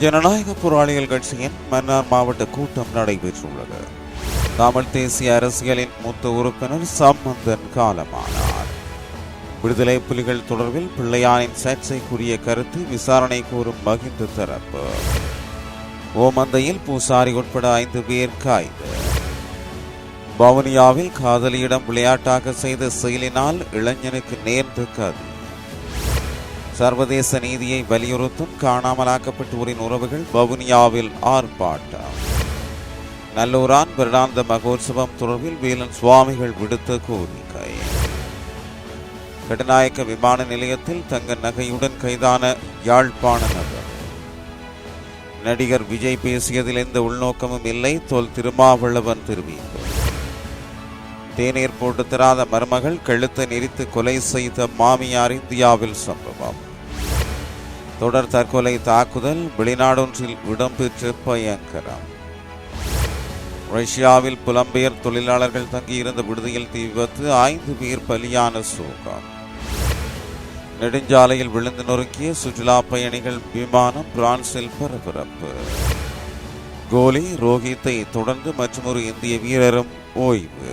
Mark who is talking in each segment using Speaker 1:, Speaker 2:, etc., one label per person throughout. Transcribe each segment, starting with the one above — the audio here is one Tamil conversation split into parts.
Speaker 1: ஜனநாயக போராளிகள் கட்சியின் மன்னார் மாவட்ட கூட்டம் நடைபெற்றுள்ளது. தமிழ் தேசிய அரசியலின் மூத்த உறுப்பினர் சம்பந்தன் காலமானார். விடுதலை புலிகள் தொடர்பில் பிள்ளையானின் சர்ச்சைக்குரிய கருத்து விசாரணை கூறும் மகிந்த தரப்பு. ஓமந்தையில் பூசாரி உட்பட ஐந்து பேர் கைது. வவுனியாவில் காதலியிடம் விளையாட்டாக செய்த செயலினால் இளைஞனுக்கு நேர்ந்த கதி. சர்வதேச நீதியை வலியுறுத்தும் காணாமலாக்கப்பட்டோரின் உறவுகள் வவுனியாவில் ஆர்ப்பாட்டம். நல்லூரான் வருடாந்த மகோத்சவம் தொடர்பில் வேலன் சுவாமிகள் விடுத்த கோரிக்கை. கடுநாயக்க விமான நிலையத்தில் தங்க நகையுடன் கைதான யாழ்ப்பாண நகர் நடிகர் விஜய் பேசியதில் எந்த உள்நோக்கமும் இல்லை. தொல் திருமாவளவன் தெரிவிப்பு தேநீர் போட்டு தராத மருமகள் கழுத்தை நெரித்து கொலை செய்த மாமியார் இந்தியாவில் சம்பவம். தொடர் தற்கொலை தாக்குதல் வெளிநாடொன்றில் இடம்பெற்ற பயங்கரம். ரஷ்யாவில் புலம்பெயர் தொழிலாளர்கள் தங்கியிருந்த விடுதியில் தீ விபத்து ஐந்து பேர் பலியான சோகம். நெடுஞ்சாலையில் விழுந்து நொறுக்கிய சுற்றுலா பயணிகள் விமானம் பிரான்சில் பரபரப்பு. கோலி ரோஹித்தை தொடர்ந்து மற்றொரு இந்திய வீரரும் ஓய்வு.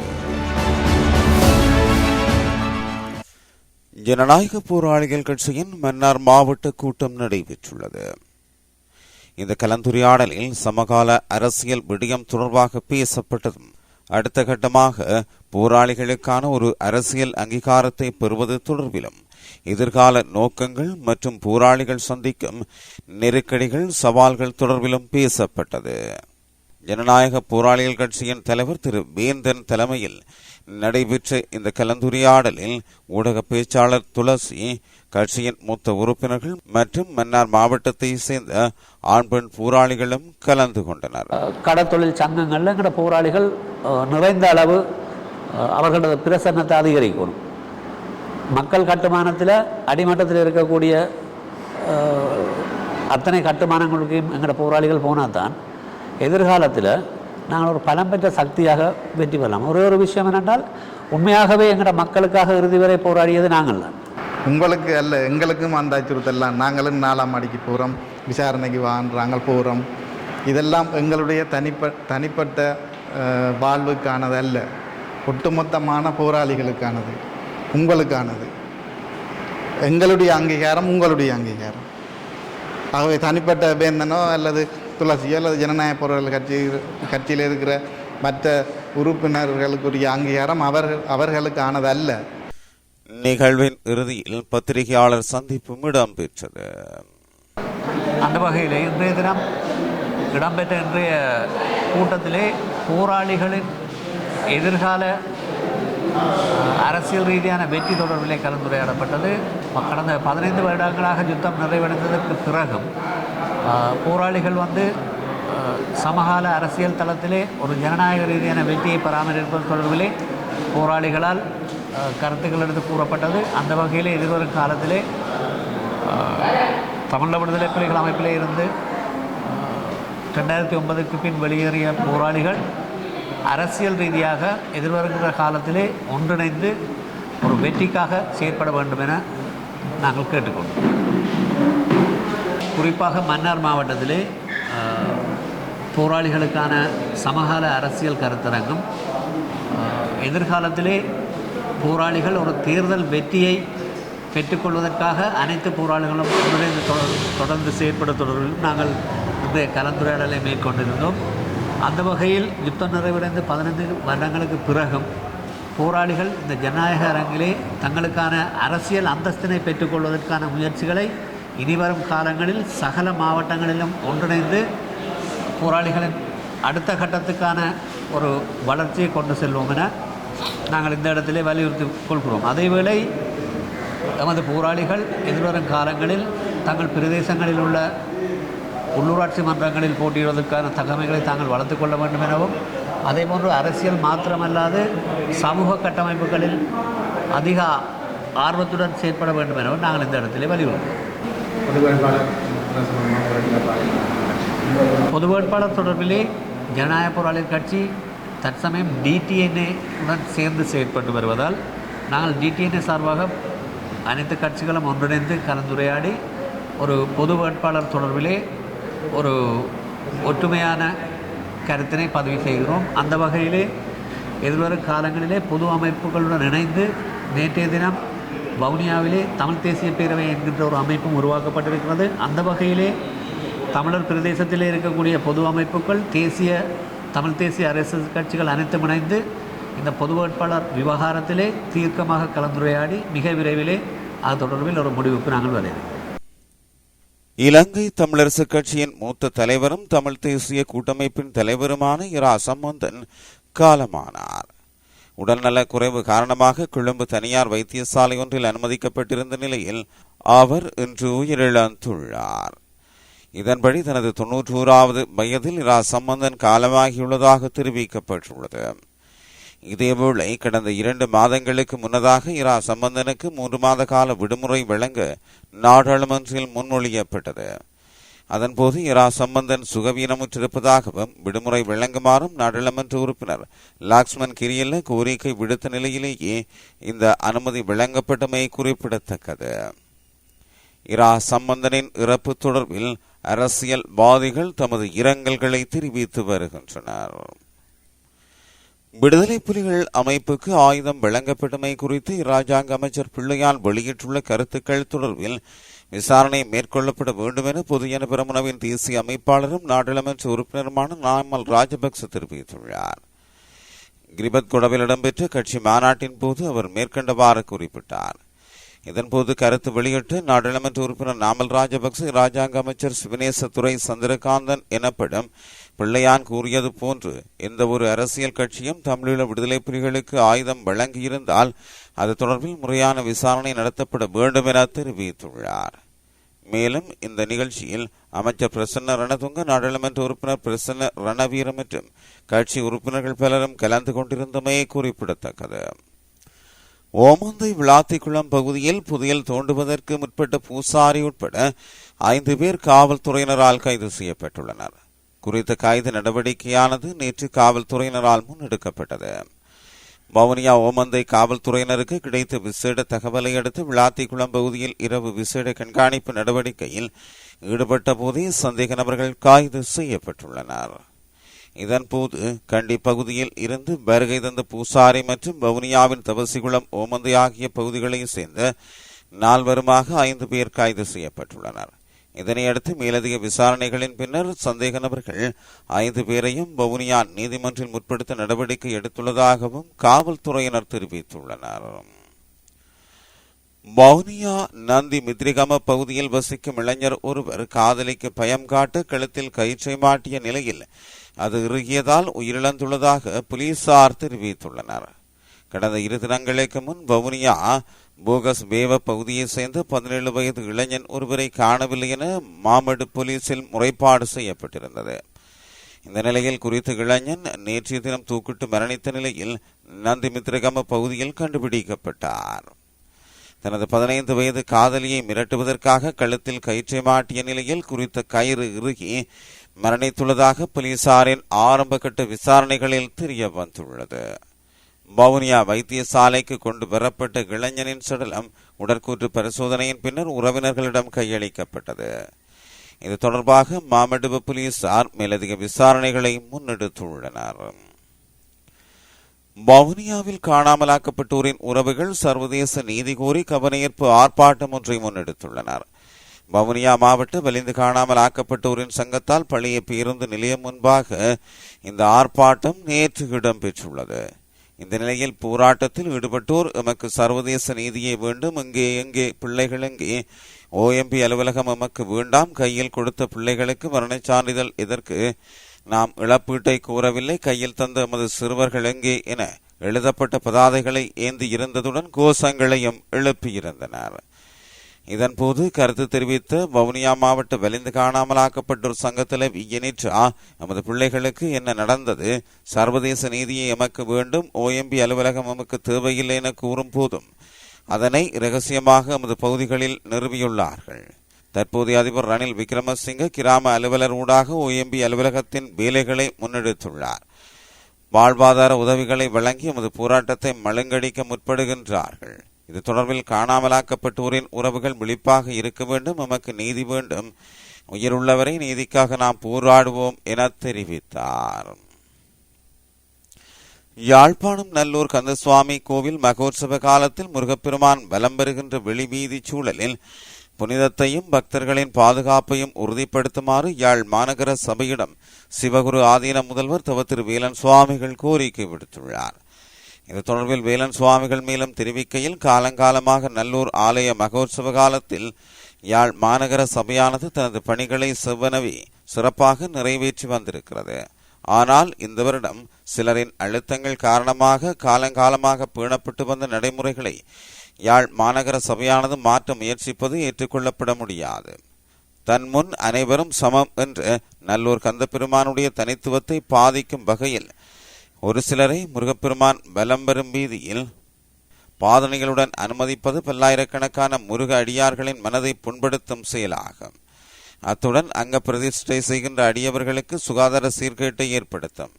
Speaker 1: ஜனநாயக போராளிகள் கட்சியின் மன்னார் மாவட்ட கூட்டம் நடைபெற்றுள்ளது. இந்த கலந்துரையாடலில் சமகால அரசியல் விடயம் தொடர்பாக பேசப்பட்டதும் அடுத்த கட்டமாக போராளிகளுக்கான ஒரு அரசியல் அங்கீகாரத்தை பெறுவது தொடர்பிலும் எதிர்கால நோக்கங்கள் மற்றும் போராளிகள் சந்திக்கும் நெருக்கடிகள் சவால்கள் தொடர்பிலும் பேசப்பட்டது. ஜனநாயக போராளிகள் கட்சியின் தலைவர் திரு வேந்தன் தலைமையில் நடைபெற்ற இந்த கலந்துரையாடலில் ஊடக பேச்சாளர் துளசி கட்சியின் மூத்த உறுப்பினர்கள் மற்றும் மன்னார் மாவட்டத்தை சேர்ந்த ஆண் பெண் போராளிகளும் கலந்து கொண்டனர்.
Speaker 2: கடத்தொழில் சங்கங்களில் போராளிகள் நிறைந்த அளவு அவர்களது பிரசன்னத்தை அதிகரிக்கணும். மக்கள் கட்டுமானத்தில் அடிமட்டத்தில் இருக்கக்கூடிய அத்தனை கட்டுமானங்களுக்கும் எங்களோட போராளிகள் போனால் தான் எதிர்காலத்தில் நாங்கள் ஒரு பலம் பெற்ற சக்தியாக வெற்றி பெறலாம். ஒரே ஒரு விஷயம் என்னென்றால் உண்மையாகவே எங்களோட மக்களுக்காக இறுதி வரை போராடியது நாங்கள் தான்.
Speaker 3: உங்களுக்கு அல்ல எங்களுக்கும் அந்த அச்சுறுத்தலாம் நாங்களும் நாலாம் அடிக்கு போகிறோம் விசாரணைக்கு வாங்குறாங்க போகிறோம் இதெல்லாம் எங்களுடைய தனிப்ப தனிப்பட்ட வாழ்வுக்கானது அல்ல. ஒட்டுமொத்தமான போராளிகளுக்கானது உங்களுக்கானது. எங்களுடைய அங்கீகாரம் உங்களுடைய அங்கீகாரம். ஆகவே தனிப்பட்ட வேந்தனோ அல்லது துளசியோ அல்லது ஜனநாயக போராளர் கட்சி கட்சியில் இருக்கிற மற்ற உறுப்பினர்களுக்குரிய அங்கீகாரம் அவர்கள் அவர்களுக்கானது அல்ல
Speaker 1: நிகழ்வின் இறுதியில் பத்திரிகையாளர் சந்திப்பும் இடம்பெற்றது
Speaker 2: அந்த வகையில் இன்றைய தினம் இடம்பெற்ற இன்றைய கூட்டத்திலே போராளிகளின் எதிர்கால அரசியல் ரீதியான வெற்றி தொடர்பிலே கலந்துரையாடப்பட்டது. கடந்த பதினைந்து வருடங்களாக யுத்தம் நிறைவடைந்ததற்கு பிறகும் போராளிகள் வந்து சமகால அரசியல் தளத்திலே ஒரு ஜனநாயக ரீதியான வெற்றியை பராமரிப்பது தொடர்பிலே போராளிகளால் கருத்துக்கள் எடுத்து கூறப்பட்டது. அந்த வகையில் எதிர்வரும் காலத்திலே தமிழ் விடுதலை புலிகள் அமைப்பிலே இருந்து ரெண்டாயிரத்தி ஒன்பதுக்கு பின் வெளியேறிய போராளிகள் அரசியல் ரீதியாக எதிர்வருகிற காலத்திலே ஒன்றிணைந்து ஒரு வெற்றிக்காக செயற்பட வேண்டும் என நாங்கள் கேட்டுக்கொண்டோம் குறிப்பாக மன்னார் மாவட்டத்திலே போராளிகளுக்கான சமகால அரசியல் கருத்தரங்கம் எதிர்காலத்திலே போராளிகள் ஒரு தேர்தல் வெற்றியை பெற்றுக்கொள்வதற்காக அனைத்து போராளிகளும் ஒன்றிணைந்து தொடர் தொடர்ந்து செயற்பட தொடர்பிலும் நாங்கள் இந்த கலந்துரையாடலை மேற்கொண்டிருந்தோம். அந்த வகையில் யுத்தம் நிறைவடைந்து பதினைந்து வருடங்களுக்கு பிறகும் போராளிகள் இந்த ஜனநாயக அரங்கிலே தங்களுக்கான அரசியல் அந்தஸ்தினை பெற்றுக்கொள்வதற்கான முயற்சிகளை இனிவரும் காலங்களில் சகல மாவட்டங்களிலும் ஒன்றிணைந்து போராளிகளின் அடுத்த கட்டத்துக்கான ஒரு வளர்ச்சியை கொண்டு செல்வோம் என நாங்கள் இந்த இடத்திலே வலியுறுத்தி கொள்கிறோம். அதேவேளை நமது போராளிகள் எதிர்வரும் காலங்களில் தங்கள் பிரதேசங்களில் உள்ள உள்ளூராட்சி மன்றங்களில் போட்டியிடுவதற்கான தகமைகளை தாங்கள் வளர்த்து கொள்ள வேண்டும் எனவும் அதேபோன்று அரசியல் மாத்திரமல்லாது சமூக கட்டமைப்புகளில் அதிக ஆர்வத்துடன் செயற்பட வேண்டும் எனவும் நாங்கள் இந்த இடத்திலே வலியுறுத்தோம் பொது வேட்பாளர் தொடர்பிலே ஜனநாயக போராளிகள் கட்சி தற்சமயம் டிடிஎன்ஏ உடன் சேர்ந்து செயற்பட்டு வருவதால் நாங்கள் டிடிஎன்ஏ சார்பாக அனைத்து கட்சிகளும் ஒன்றிணைந்து கலந்துரையாடி ஒரு பொது வேட்பாளர் தொடர்பிலே ஒரு ஒற்றுமையான கருத்தினை பதிவு செய்கிறோம். அந்த வகையிலே எதிர்வரும் காலங்களிலே பொது அமைப்புகளுடன் இணைந்து நேற்றைய தினம் வவுனியாவிலே தமிழ் தேசிய பேரவை என்கின்ற ஒரு அமைப்பும் உருவாக்கப்பட்டிருக்கிறது. அந்த வகையிலே தமிழர் பிரதேசத்திலே இருக்கக்கூடிய பொது அமைப்புகள் தேசிய தமிழ் தேசிய அரசு கட்சிகள் அனைத்தும் இணைந்து இந்த பொது வேட்பாளர் விவகாரத்திலே தீர்க்கமாக கலந்துரையாடி மிக விரைவிலே அது தொடர்பில் ஒரு முடிவுக்கு நாங்கள் வருகிறோம்.
Speaker 1: இலங்கை தமிழரசுக் கட்சியின் மூத்த தலைவரும் தமிழ் தேசிய கூட்டமைப்பின் தலைவருமான இரா சம்பந்தன் காலமானார். உடல்நலக் குறைவு காரணமாக கொழும்பு தனியார் வைத்தியசாலை ஒன்றில் அனுமதிக்கப்பட்டிருந்த நிலையில் அவர் இன்று உயிரிழந்துள்ளார். இதன்படி தனது தொன்னூற்றோராவது வயதில் இரா சம்பந்தன் காலமாகியுள்ளதாக தெரிவிக்கப்பட்டுள்ளது. இதேவேளை கடந்த இரண்டு மாதங்களுக்கு முன்னதாக இரா சம்பந்தனுக்கு மூன்று மாத கால விடுமுறை வழங்க நாடாளுமன்றில் முன்மொழியப்பட்டது. அதன்போது இரா சம்பந்தன் சுகவீனமுற்றிருப்பதாகவும் விடுமுறை வழங்குமாறும் நாடாளுமன்ற உறுப்பினர் லாக்ஸ்மன் கிரியல்ல கோரிக்கை விடுத்த நிலையிலேயே இந்த அனுமதி வழங்கப்பட்டமை குறிப்பிடத்தக்கது. இரா சம்பந்தனின் இறப்பு தொடர்பில் அரசியல்வாதிகள் தமது இரங்கல்களை தெரிவித்து வருகின்றனர். விடுதலை புலிகள் அமைப்புக்கு ஆயுதம் வழங்கப்பட்டமை குறித்து இராஜாங்க அமைச்சர் பிள்ளையால் வெளியிட்டுள்ள கருத்துக்கள் தொடர்பில் விசாரணை மேற்கொள்ளப்பட வேண்டும் என பொதுஜன பெரமுனவின் தேசிய அமைப்பாளரும் நாடாளுமன்ற உறுப்பினருமான நாமல் ராஜபக்ச தெரிவித்துள்ளார். கிரிபத் குடவில் இடம்பெற்ற கட்சி மாநாட்டின் போது அவர் மேற்கண்டவாறு குறிப்பிட்டார். இதன்போது கருத்து வெளியிட்டு நாடாளுமன்ற உறுப்பினர் நாமல் ராஜபக்ச ராஜாங்க அமைச்சர் சிவனேசத்துறை சந்திரகாந்தன் எனப்படும் பிள்ளையான் கூறியது போன்று எந்த ஒரு அரசியல் கட்சியும் தமிழீழ விடுதலை புலிகளுக்கு ஆயுதம் வழங்கியிருந்தால் அது தொடர்பில் முறையான விசாரணை நடத்தப்பட வேண்டும் என தெரிவித்துள்ளார். மேலும் இந்த நிகழ்ச்சியில் அமைச்சர் பிரசன்ன ரணதுங்க நாடாளுமன்ற உறுப்பினர் பிரசன்ன ரணவீர மற்றும் கட்சி உறுப்பினர்கள் பலரும் கலந்து கொண்டிருந்தமே குறிப்பிடத்தக்கது. ஓமந்தை விளாத்திக்குளம் பகுதியில் புதையல் தோண்டுவதற்கு முற்பட்ட பூசாரி உட்பட ஐந்து பேர் காவல்துறையினரால் கைது செய்யப்பட்டுள்ளனர். குறித்த கைது நடவடிக்கையானது நேற்று காவல்துறையினரால் முன்னெடுக்கப்பட்டது. வவுனியா ஓமந்தை காவல்துறையினருக்கு கிடைத்த விசேட தகவலை அடுத்து விளாத்திக்குளம் பகுதியில் இரவு விசேட கண்காணிப்பு நடவடிக்கையில் ஈடுபட்ட போதே சந்தேக நபர்கள் கைது செய்யப்பட்டுள்ளனர். இதன்போது கண்டி பகுதியில் இருந்து வருகை தந்த பூசாரி மற்றும் வவுனியாவின் தவசிகுளம் ஓமந்தை ஆகிய பகுதிகளையும் சேர்ந்த நால்வருமாக ஐந்து பேர் கைது செய்யப்பட்டுள்ளனர். இதனையடுத்து மேலதிக விசாரணைகளின் பின்னர் சந்தேக நபர்கள் ஐந்து பேரையும் வவுனியா நீதிமன்றில் முற்படுத்த நடவடிக்கை எடுத்துள்ளதாகவும் காவல்துறையினர் தெரிவித்துள்ளனர். வவுனியா நந்தி மித்ரிகம பகுதியில் வசிக்கும் இளைஞர் ஒருவர் காதலிக்கு பயம் காட்டு கழுத்தில் கயிற்றை மாட்டிய நிலையில் அது இறுகியதால் உயிரிழந்துள்ளதாக போலீசார் தெரிவித்துள்ளனர். கடந்த இரு தினங்களுக்கு முன் வவுனியா போகஸ் வேவ பகுதியைச் சேர்ந்த பதினேழு வயது இளைஞன் ஒருவரை காணவில்லை என மாமடு போலீசில் முறைப்பாடு செய்யப்பட்டிருந்தது. இந்த நிலையில் குறித்த இளைஞன் நேற்றைய தினம் தூக்கிட்டு மரணித்த நிலையில் நந்தி மித்ரகம பகுதியில் கண்டுபிடிக்கப்பட்டார். தனது பதினைந்து வயது காதலியை மிரட்டுவதற்காக கழுத்தில் கயிற்றை மாட்டிய நிலையில் குறித்த கயிறு இறுகி மரணித்துள்ளதாக போலீசாரின் ஆரம்ப கட்ட விசாரணைகளில் தெரிய வந்துள்ளது. வவுனியா வைத்தியசாலைக்கு கொண்டு வரப்பட்ட இளைஞனின் சடலம் உடற்கூற்று பரிசோதனையின் பின்னர் உறவினர்களிடம் கையளிக்கப்பட்டது. இது தொடர்பாக மாமடுவு போலீசார் மேலதிக விசாரணைகளை முன்னெடுத்துள்ளனர். வவுனியாவில் காணாமலாக்கப்பட்டோரின் உறவுகள் சர்வதேச நீதி கோரி கவனஈர்ப்பு ஆர்ப்பாட்டம் ஒன்றை முன்னெடுத்துள்ளனர். வவுனியா மாவட்ட வலிந்து காணாமல் ஆக்கப்பட்டோரின் சங்கத்தால் பழைய பேருந்து நிலையம் முன்பாக இந்த ஆர்ப்பாட்டம் நேற்று இடம்பெற்றுள்ளது. இந்த நிலையில் போராட்டத்தில் ஈடுபட்டோர் எமக்கு சர்வதேச நீதியை வேண்டும். இங்கே எங்கே பிள்ளைகள் எங்கே? ஓஎம்பி அலுவலகம் எமக்கு வேண்டாம். கையில் கொடுத்த பிள்ளைகளுக்கு மரணச் சான்றிதழ் எதற்கு? நாம் இழப்பீட்டை கூறவில்லை. கையில் தந்த எமது சிறுவர்கள் எங்கே என எழுதப்பட்ட பதாதைகளை ஏந்தி இருந்ததுடன் கோஷங்களையும் எழுப்பியிருந்தனர். இதன்போது கருத்து தெரிவித்த வவுனியா மாவட்ட வலிந்து காணாமலாக்கப்பட்டோர் சங்கத்தில் இயனிற்றா எமது பிள்ளைகளுக்கு என்ன நடந்தது? சர்வதேச நீதியை எமக்கு வேண்டும் ஓஎம்பி அலுவலகம் எமக்கு தேவையில்லை என கூறும் போதும் அதனை இரகசியமாக எமது பகுதிகளில் நிறுவியுள்ளார்கள். தற்போதைய அதிபர் ரணில் விக்ரமசிங்க கிராம அலுவலர் ஊடாக ஓஎம்பி அலுவலகத்தின் வேலைகளை முன்னெடுத்துள்ளார். வாழ்வாதார உதவிகளை வழங்கி எமது போராட்டத்தை மழுங்கடிக்க முற்படுகின்றார்கள். இது தொடர்பில் காணாமலாக்கப்பட்டோரின் உறவுகள் விழிப்பாக இருக்க வேண்டும். எமக்கு நீதி வேண்டும். உயிருள்ளவரை நீதிக்காக நாம் போராடுவோம் என தெரிவித்தார். யாழ்ப்பாணம் நல்லூர் கந்தசுவாமி கோவில் மகோற்சவ காலத்தில் முருகப்பெருமான் வலம் பெறுகின்ற வெளிவீதி சூழலில் புனிதத்தையும் பக்தர்களின் பாதுகாப்பையும் உறுதிப்படுத்துமாறு யாழ் மாநகர சபையிடம் சிவகுரு ஆதீன முதல்வர் தவ திரு வேலன் சுவாமிகள் கோரிக்கை விடுத்துள்ளார். இது தொடர்பில் வேலன் சுவாமிகள் மேலும் தெரிவிக்கையில் காலங்காலமாக நல்லூர் ஆலய மகோற்சவ காலத்தில் யாழ் மாநகர சபையானது தனது பணிகளை செவ்வனவி சிறப்பாக நிறைவேற்றி வந்திருக்கிறது. ஆனால் இந்த வருடம் சிலரின் அழுத்தங்கள் காரணமாக காலங்காலமாக பேணப்பட்டு வந்த நடைமுறைகளை யாழ் மாநகர சபையானது மாற்ற முயற்சிப்பது ஏற்றுக்கொள்ளப்பட முடியாது. தன் முன் அனைவரும் சமம் என்று நல்லூர் கந்தபெருமானுடைய தனித்துவத்தை பாதிக்கும் வகையில் ஒரு சிலரை முருகப்பெருமான் பலம் பெறும் வீதியில் பாதனைகளுடன் அனுமதிப்பது பல்லாயிரக்கணக்கான முருக அடியார்களின் மனதை புண்படுத்தும் செயலாகும். அத்துடன் அங்க பிரதிஷ்டை செய்கின்ற அடியவர்களுக்கு சுகாதார சீர்கேட்டை ஏற்படுத்தும்.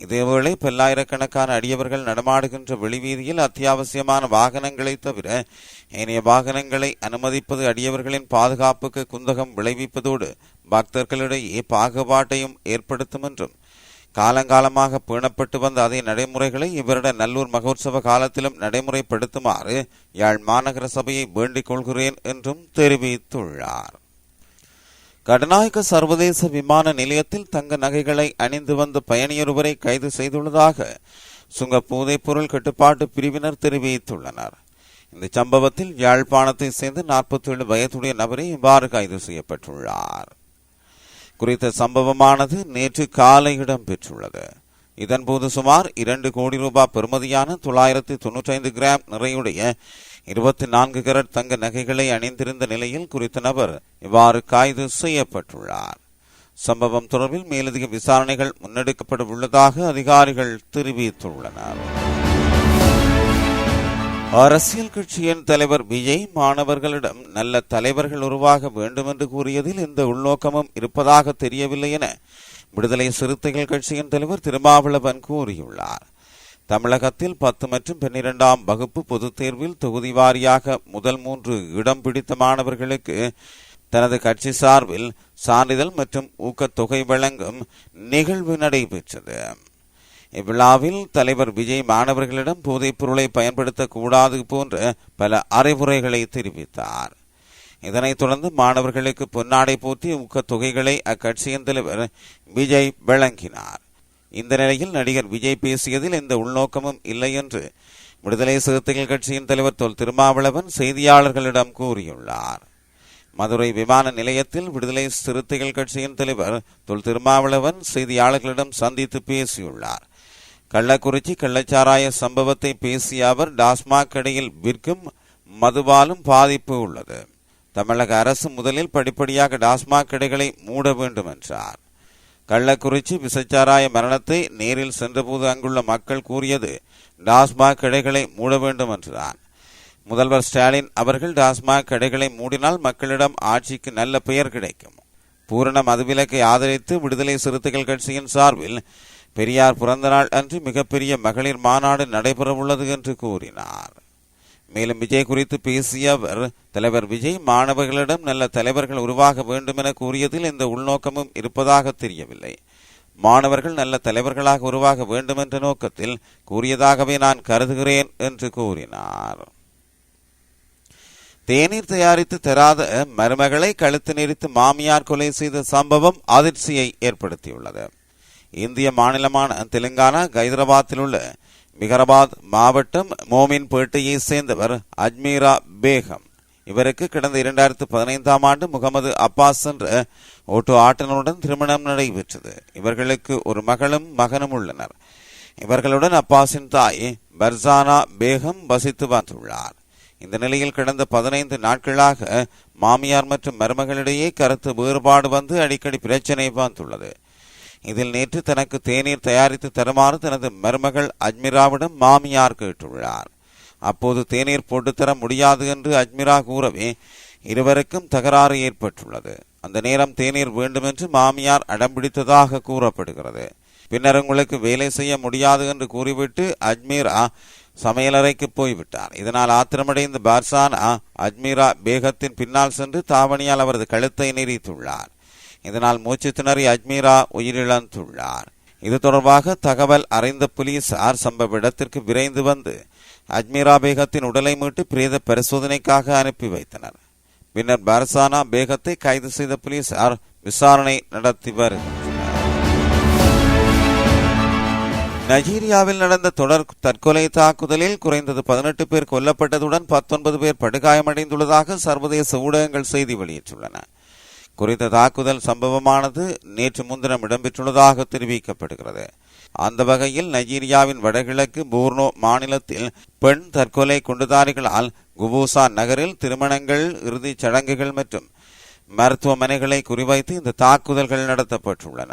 Speaker 1: இதேவேளை பல்லாயிரக்கணக்கான அடியவர்கள் நடமாடுகின்ற வெளிவீதியில் அத்தியாவசியமான வாகனங்களை தவிர ஏனைய வாகனங்களை அனுமதிப்பது அடியவர்களின் பாதுகாப்புக்கு குந்தகம் விளைவிப்பதோடு பக்தர்களிடையே பாகுபாட்டையும் ஏற்படுத்தும் என்றும் காலங்காலமாக பேணப்பட்டு வந்த அதே நடைமுறைகளை இவரிட நல்லூர் மகோற்சவ காலத்திலும் நடைமுறைப்படுத்துமாறு யாழ் மாநகர சபையை வேண்டிக் கொள்கிறேன் என்றும் தெரிவித்துள்ளார். கடநாயக்க சர்வதேச விமான நிலையத்தில் தங்க நகைகளை அணிந்து வந்த பயணியொருவரை கைது செய்துள்ளதாக சுங்க போதைப்பொருள் கட்டுப்பாட்டு பிரிவினர் தெரிவித்துள்ளனர். இந்த சம்பவத்தில் யாழ்ப்பாணத்தை சேர்ந்த நாற்பத்தி ஏழு வயதுடைய நபரை இவ்வாறு கைது செய்யப்பட்டுள்ளார். குறித்த சம்பவமானது நேற்று காலை இடம்பெற்றுள்ளது. இதன்போது சுமார் இரண்டு கோடி ரூபாய் பெறுமதியான தொள்ளாயிரத்தி தொன்னூற்றி ஐந்து கிராம் நிறையுடைய இருபத்தி நான்கு கரட் தங்க நகைகளை அணிந்திருந்த நிலையில் குறித்த நபர் இவ்வாறு கைது செய்யப்பட்டுள்ளார். சம்பவம் தொடர்பில் மேலதிக விசாரணைகள் முன்னெடுக்கப்பட உள்ளதாக அதிகாரிகள் தெரிவித்துள்ளனர். அரசியல் கட்சியின் தலைவர் விஜய் மாணவர்களிடம் நல்ல தலைவர்கள் உருவாக வேண்டும் என்று கூறியதில் எந்த உள்நோக்கமும் இருப்பதாக தெரியவில்லை என விடுதலை சிறுத்தைகள் கட்சியின் தலைவர் திருமாவளவன் கூறியுள்ளார். தமிழகத்தில் பத்து மற்றும் பன்னிரெண்டாம் வகுப்பு பொதுத் தேர்வில் தொகுதி வாரியாக முதல் மூன்று இடம் பிடித்த மாணவர்களுக்கு தனது கட்சி சார்பில் சான்றிதழ் மற்றும் ஊக்கத்தொகை வழங்கும் நிகழ்வு நடைபெற்றது. இவ்விழாவில் தலைவர் விஜய் மாணவர்களிடம் போதைப் பொருளை பயன்படுத்தக்கூடாது போன்ற பல அறிவுரைகளை தெரிவித்தார். இதனைத் தொடர்ந்து மாணவர்களுக்கு பொன்னாடை போற்றி ஊக்கத்தொகைகளை அக்கட்சியின் தலைவர் விஜய் வழங்கினார். இந்த நிலையில் நடிகர் விஜய் பேசியதில் எந்த உள்நோக்கமும் இல்லை என்று விடுதலை சிறுத்தைகள் கட்சியின் தலைவர் தொல் திருமாவளவன் செய்தியாளர்களிடம் கூறியுள்ளார். மதுரை விமான நிலையத்தில் விடுதலை சிறுத்தைகள் கட்சியின் தலைவர் தொல் திருமாவளவன் செய்தியாளர்களிடம் சந்தித்து பேசியுள்ளார். கள்ளக்குறிச்சி கள்ளச்சாராய சம்பவத்தை பேசிய அவர் டாஸ்மாக் கடையில் விற்கும் மதுபாலும் பாதிப்பு உள்ளது. தமிழக அரசு முதலில் படிப்படியாக டாஸ்மாக் கடைகளை மூட வேண்டும் என்றார். கள்ளக்குறிச்சி விசச்சாராய மரணத்தை நேரில் சென்றபோது அங்குள்ள மக்கள் கூறியது டாஸ்மாக் கடைகளை மூட வேண்டும் என்றுதான். முதல்வர் ஸ்டாலின் அவர்கள் டாஸ்மாக் கடைகளை மூடினால் மக்களிடம் ஆட்சிக்கு நல்ல பெயர் கிடைக்கும். பூரண மதுவிலக்கை ஆதரித்து விடுதலை சிறுத்தைகள் கட்சியின் சார்பில் பெரியார் பிறந்த நாள் அன்று மிகப்பெரிய மகளிர் மாநாடு நடைபெறவுள்ளது என்று கூறினார். மேலும் விஜய் குறித்து பேசிய அவர் தலைவர் விஜய் மாணவர்களிடம் நல்ல தலைவர்கள் உருவாக வேண்டும் என கூறியதில் இந்த உள்நோக்கமும் இருப்பதாக தெரியவில்லை. மாணவர்கள் நல்ல தலைவர்களாக உருவாக வேண்டும் என்ற நோக்கத்தில் கூறியதாகவே நான் கருதுகிறேன் என்று கூறினார். தேநீர் தயாரித்து தராத மருமகளை கழுத்து நெரித்து மாமியார் கொலை செய்த சம்பவம் அதிர்ச்சியை ஏற்படுத்தியுள்ளது. இந்திய மாநிலமான தெலுங்கானா ஹைதராபாத்தில் உள்ள மிகரபாத் மாவட்டம் மோமின்பேட்டையை சேர்ந்தவர் அஜ்மீரா பேகம். இவருக்கு கடந்த இரண்டாயிரத்து பதினைந்தாம் ஆண்டு முகமது அப்பாஸ் என்ற ஓட்டோ ஆட்டனருடன் திருமணம் நடைபெற்றது. இவர்களுக்கு ஒரு மகளும் மகனும் உள்ளனர். இவர்களுடன் அப்பாஸின் தாய் பர்சானா பேகம் வசித்து வந்துள்ளார். இந்த நிலையில் கடந்த பதினைந்து நாட்களாக மாமியார் மற்றும் மருமகளிடையே கருத்து வேறுபாடு வந்து அடிக்கடி பிரச்சனை வந்துள்ளது. இதில் நேற்று தனக்கு தேநீர் தயாரித்து தருமாறு தனது மருமகள் அஜ்மிராவிடம் மாமியார் கேட்டுள்ளார். அப்போது தேநீர் போட்டுத்தர முடியாது என்று அஜ்மிரா கூறவே இருவருக்கும் தகராறு ஏற்பட்டுள்ளது. அந்த நேரம் தேநீர் வேண்டுமென்று மாமியார் அடம்பிடித்ததாக கூறப்படுகிறது. பின்னர் உங்களுக்கு வேலை செய்ய முடியாது என்று கூறிவிட்டு அஜ்மீரா சமையலறைக்கு போய்விட்டார். இதனால் ஆத்திரமடைந்த பார்சானா அஜ்மீரா பேகத்தின் பின்னால் சென்று தாவணியால் அவரது கழுத்தை நெறித்துள்ளார். இதனால் மூச்சு திணறி அஜ்மீரா உயிரிழந்துள்ளார். இது தொடர்பாக தகவல் அறிந்த போலீசார் சம்பவ இடத்திற்கு விரைந்து வந்து அஜ்மீரா பேகத்தின் உடலை மீட்டு பிரேத பரிசோதனைக்காக அனுப்பி வைத்தனர். பின்னர் பர்சானா பேகத்தை கைது செய்த போலீசார் விசாரணை நடத்தி வருகின்றனர். நைஜீரியாவில் நடந்த தொடர் தற்கொலை தாக்குதலில் குறைந்தது பதினெட்டு பேர் கொல்லப்பட்டதுடன் பத்தொன்பது பேர் படுகாயமடைந்துள்ளதாக சர்வதேச ஊடகங்கள் செய்தி வெளியிட்டுள்ளன. குறித்த தாக்குதல் சம்பவமானது நேற்று முன்தினம் இடம்பெற்றுள்ளதாக தெரிவிக்கப்படுகிறது. அந்த வகையில் நைஜீரியாவின் வடகிழக்கு போர்னோ மாநிலத்தில் பெண் தற்கொலை குண்டுதாரிகளால் குபூசா நகரில் திருமணங்கள் இறுதிச் சடங்குகள் மற்றும் மருத்துவமனைகளை குறிவைத்து இந்த தாக்குதல்கள் நடத்தப்பட்டுள்ளன.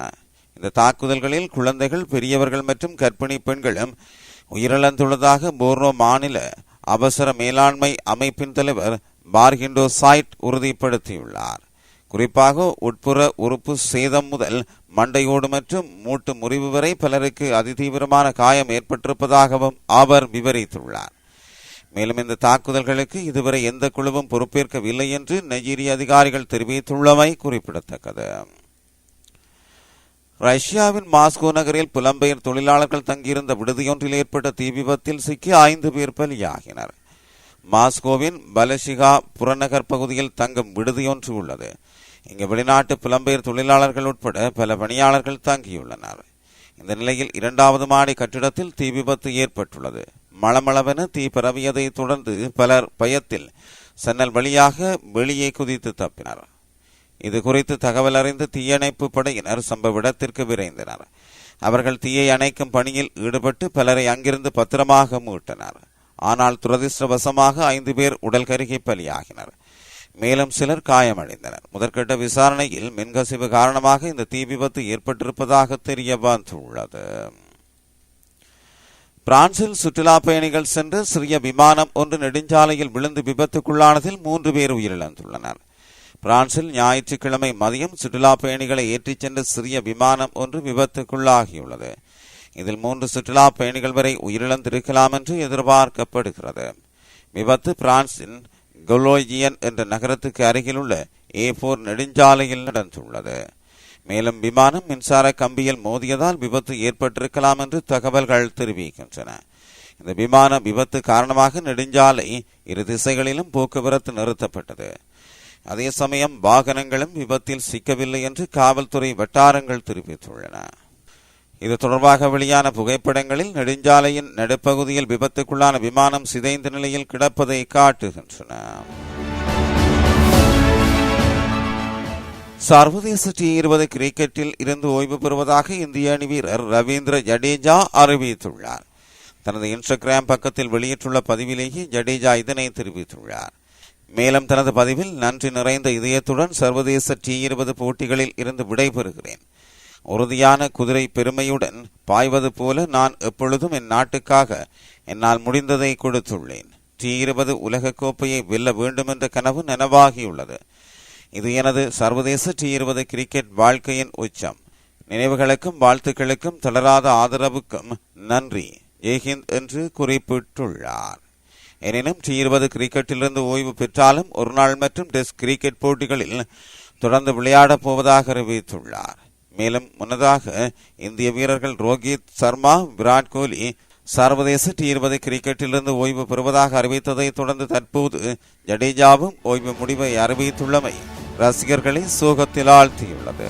Speaker 1: இந்த தாக்குதல்களில் குழந்தைகள் பெரியவர்கள் மற்றும் கர்ப்பிணி பெண்களும் உயிரிழந்துள்ளதாக போர்னோ மாநில அவசர மேலாண்மை அமைப்பின் தலைவர் பார்கிண்டோ சாய்ட் உறுதிப்படுத்தியுள்ளார். குறிப்பாக உட்புற உறுப்பு சேதம் முதல் மண்டையோடு மற்றும் மூட்டு முறிவு வரை பலருக்கு அதிதீவிரமான காயம் ஏற்பட்டிருப்பதாகவும் அவர் விவரித்துள்ளார். மேலும் இந்த தாக்குதல்களுக்கு இதுவரை எந்த குழுவும் பொறுப்பேற்கவில்லை என்று நைஜீரிய அதிகாரிகள் தெரிவித்துள்ளமை குறிப்பிடத்தக்கது. ரஷ்யாவின் மாஸ்கோ நகரில் புலம்பெயர் தொழிலாளர்கள் தங்கியிருந்த விடுதியொன்றில் ஏற்பட்ட தீ விபத்தில் சிக்கி ஐந்து பேர் பலியாகினர். மாஸ்கோவின் பலஷிகா புறநகர் பகுதியில் தங்கும் விடுதியொன்று உள்ளது. இங்கு வெளிநாட்டு புலம்பெயர் தொழிலாளர்கள் உட்பட பல பணியாளர்கள் தங்கியுள்ளனர். இந்த நிலையில் இரண்டாவது மாடி கட்டிடத்தில் தீ விபத்து ஏற்பட்டுள்ளது. மளமளவென தீ பரவியதை தொடர்ந்து பலர் பயத்தில் சன்னல் வழியாக வெளியே குதித்து தப்பினர். இது குறித்து தகவல் அறிந்து தீயணைப்பு படையினர் சம்பவ இடத்திற்கு விரைந்தனர். அவர்கள் தீயை அணைக்கும் பணியில் ஈடுபட்டு பலரை அங்கிருந்து பத்திரமாக மீட்டனர். ஆனால் துரதிருஷ்டவசமாக ஐந்து பேர் உடல் கருகி பலியாகினர். மேலும் சிலர் காயமடைந்தனர். முதற்கட்ட விசாரணையில் மின்கசிவு காரணமாக இந்த தீ விபத்து ஏற்பட்டிருப்பதாக தெரிய வந்துள்ளது. பிரான்சில் சுற்றுலா பயணிகள் சென்று சிறிய விமானம் ஒன்று நெடுஞ்சாலையில் விழுந்து விபத்துக்குள்ளானதில் மூன்று பேர் உயிரிழந்துள்ளனர். பிரான்சில் ஞாயிற்றுக்கிழமை மதியம் சுற்றுலா பயணிகளை ஏற்றிச் சென்ற சிறிய விமானம் ஒன்று விபத்துக்குள்ளாகியுள்ளது. இதில் மூன்று சுற்றுலா பயணிகள் வரை உயிரிழந்திருக்கலாம் என்று எதிர்பார்க்கப்படுகிறது. விபத்து பிரான்சின் கொலோஜியன் என்ற நகரத்துக்கு அருகிலுள்ள ஏ போர் நெடுஞ்சாலையில் நடந்துள்ளது. மேலும் விமானம் மின்சார கம்பியில் மோதியதால் விபத்து ஏற்பட்டிருக்கலாம் என்று தகவல்கள் தெரிவிக்கின்றன. இந்த விமான விபத்து காரணமாக நெடுஞ்சாலை இரு திசைகளிலும் போக்குவரத்து நிறுத்தப்பட்டது. அதே சமயம் வாகனங்களும் விபத்தில் சிக்கவில்லை என்று காவல்துறை வட்டாரங்கள் தெரிவித்துள்ளன. இது தொடர்பாக வெளியான புகைப்படங்களில் நெடுஞ்சாலையின் நடுப்பகுதியில் விபத்துக்குள்ளான விமானம் சிதைந்த நிலையில் கிடப்பதை காட்டுகின்றன. சர்வதேச டி இருபது கிரிக்கெட்டில் இருந்து ஓய்வு பெறுவதாக இந்திய அணி வீரர் ரவீந்திர ஜடேஜா அறிவித்துள்ளார். தனது இன்ஸ்டாகிராம் பக்கத்தில் வெளியிட்டுள்ள பதிவிலேயே ஜடேஜா இதனை தெரிவித்துள்ளார். மேலும் தனது பதிவில் நன்றி நிறைந்த இதயத்துடன் சர்வதேச டி இருபது போட்டிகளில் இருந்து விடைபெறுகிறேன். உறுதியான குதிரை பெருமையுடன் பாய்வது போல நான் எப்பொழுதும் என் நாட்டுக்காக என்னால் முடிந்ததை கொடுத்துள்ளேன். டி இருபது உலகக்கோப்பையை வெல்ல வேண்டும் என்ற கனவு நனவாகியுள்ளது. இது எனது சர்வதேச டி இருபது கிரிக்கெட் வாழ்க்கையின் உச்சம். நினைவுகளுக்கும் வாழ்த்துக்களுக்கும் தளராத ஆதரவுக்கும் நன்றி. ஜெய்ஹிந்த் என்று குறிப்பிட்டுள்ளார். எனினும் டி இருபது கிரிக்கெட்டிலிருந்து ஓய்வு பெற்றாலும் ஒருநாள் மற்றும் டெஸ்ட் கிரிக்கெட் போட்டிகளில் தொடர்ந்து விளையாடப் போவதாக அறிவித்துள்ளார். மேலும் முன்னதாக இந்திய வீரர்கள் ரோஹித் சர்மா விராட் கோலி சர்வதேச டி இருபது கிரிக்கெட்டிலிருந்து ஓய்வு பெறுவதாக அறிவித்ததை தொடர்ந்து தற்போது ஜடேஜாவும் ஓய்வு முடிவை அறிவித்துள்ளமை ரசிகர்களை சோகத்தில் ஆழ்த்தியுள்ளது.